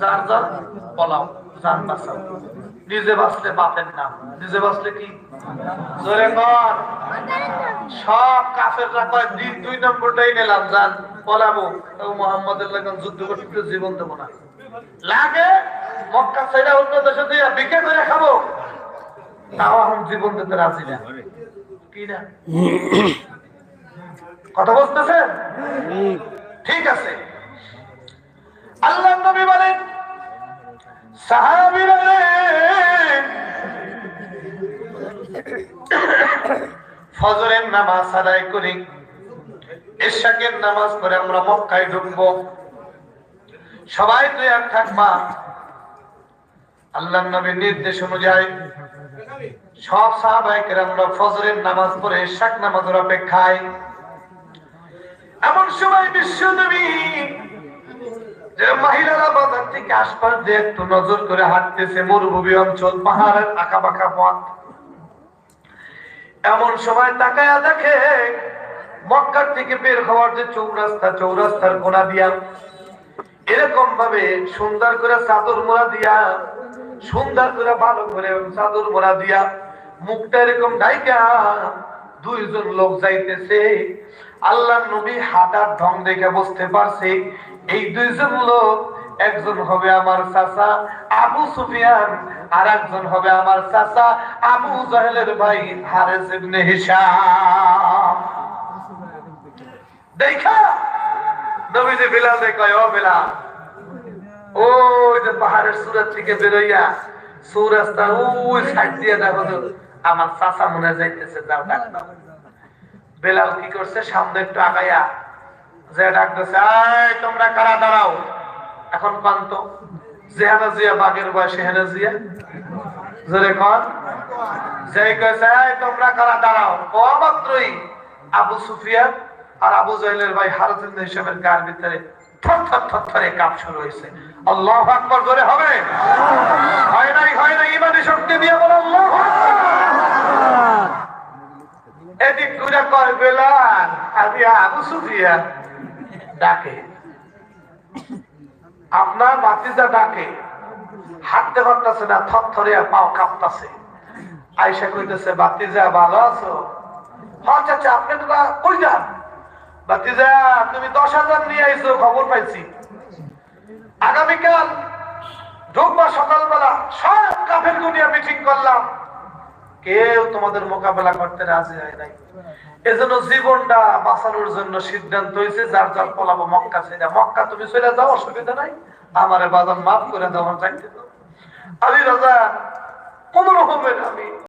যার যার পলাও বাঁচাও নিজে বাঁচলে বাপের নাম। নিজে বাঁচলে কি? জোরে কর। সব কাফেররা কয়, দিন দুই নম্বরটাই নিলাম, যান, পলাবো। ও মোহাম্মদের যুদ্ধ করতে জীবন দেবো না। লাগে, মক্কা ছেড়ে অন্য দেশে দিয়ে বিকে করে খাব। তাও এখন জীবন দিতে রাজি না। কি না? কথা বুঝতেছেন ঠিক আছে। আল্লাহ নবী বলেন ফজরের নামাজ আদায় করি এশাকের নামাজ পড়ে আমরা মক্কায় ঢুকবো। সবাই তুই এক থাকবা আল্লাহ নবীর নির্দেশ অনুযায়ী সব সাহাবাহিকের আমরা ফজরের নামাজ পড়ে এশাক নামাজের অপেক্ষায়। এমন সময় বিশ্ব নবী মহিলারা বাজার থেকে আশপাশ দিয়ে একটু নজর করে হাঁটতেছে, মরুভূমি অঞ্চল, পাহাড়ের আঁকা বাঁকা পথ। এমন সময় তাকায়া দেখে মক্কার থেকে বের হওয়ার যে চৌরাস্তা, চৌরাস্তার কোনা দিয়া এরকম ভাবে সুন্দর করে চাদর মোড়া দিয়া, সুন্দর করে ভালো করে চাদর মোড়া দিয়া মুখটা এরকম ডাইকা দুইজন লোক যাইতেছে। আল্লাহ নবী হাঁটার ঢং দেখে বুঝতে পারছে, এই দুইজন লোক একজন হবে আমার চাচা আবু সুফিয়ান, আর একজন হবে আমার চাচা আবু জাহেলের ভাই হারেস ইবনে হিশাম। দেখা! নবীজি বিলাল কয়, ও বিলাল, ওই যে পাহাড়ের সুরাত থেকে বেরোইয়া সৌরাস্তা ওই সাইড দিয়ে দেখো আমার চাচা মনে যাইতেছে, যাও বেলাল কি করছে? সামনে একটু আগাইয়া যে ডাকতেছে এই তোমরা কারা? দাঁড়াও। এখন পান্ত জেহানা জিয়া বাগের বয়সে হেনা জিয়া। জোরে কন। যেই কয়েছে তোমরা কারা? দাঁড়াও। আবু সুফিয়ান আর আবু জাহেলের ভাই হিসেবের গার ভিতরে থর থর থর থরে কাপ শুরু হয়েছে। আল্লাহ আকবর, জোরে হবে? হয় নাই হয় নাই, ইমানি শক্তি দিয়ে বলো। কয় আমি আবু ডাকে। আপনার বাতিজা ডাকে। হাঁটতে পারতেছে না পাও কাঁপতাছে। আয়সা কইতেছে বাতিজা ভালো আছো? হ্যাঁ চাচা, আপনি তো কই যান? বাতিজা তুমি দশ হাজার নিয়ে আইছো, খবর পাইছি। আগামীকাল ঢুকবা সকালবেলা, সব কাফের গুনিয়া মিটিং করলাম। কেউ তোমাদের মোকাবেলা করতে রাজি হয় নাই। এজন্য জীবনটা বাঁচানোর জন্য সিদ্ধান্ত হয়েছে, যার যার পলাবো মক্কা ছেড়ে। মক্কা তুমি চলে যাও, অসুবিধা নাই। আমারে বাজার মাফ করে দেওয়া চাইতে আমি রাজা, কোন রকমের আমি